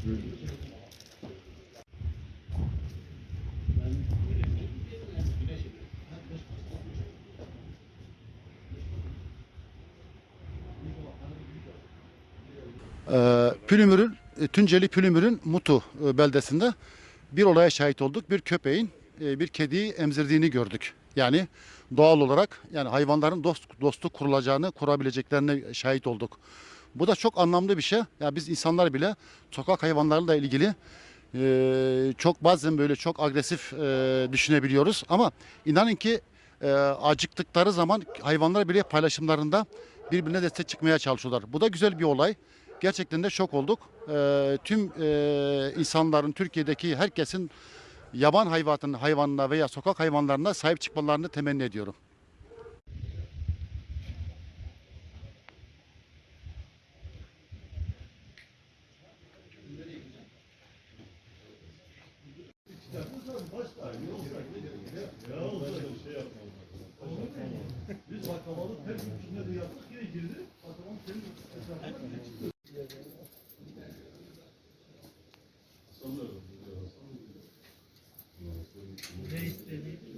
Ee, Pülümür'ün, e, Tunceli Pülümür'ün Mutu e, beldesinde bir olaya şahit olduk. Bir köpeğin e, bir kediyi emzirdiğini gördük. Yani doğal olarak yani hayvanların dost dostluk kurulacağını, kurabileceklerine şahit olduk. Bu da çok anlamlı bir şey. Ya biz insanlar bile sokak hayvanlarıyla ilgili e, çok bazen böyle çok agresif e, düşünebiliyoruz. Ama inanın ki e, acıktıkları zaman hayvanlar bile paylaşımlarında birbirine destek çıkmaya çalışıyorlar. Bu da güzel bir olay. Gerçekten de şok olduk. E, tüm e, insanların, Türkiye'deki herkesin yaban hayvanın hayvanına veya sokak hayvanlarına sahip çıkmalarını temenni ediyorum. Çocukların baş sahibi olsak ne gerek ya? Ya olsa bir şey yapmalı. Biz baklavalık her gün içinde de yaptık yine girdi. Baklavam senin etrafına bile çıktı. Sanırım. Ne istediğini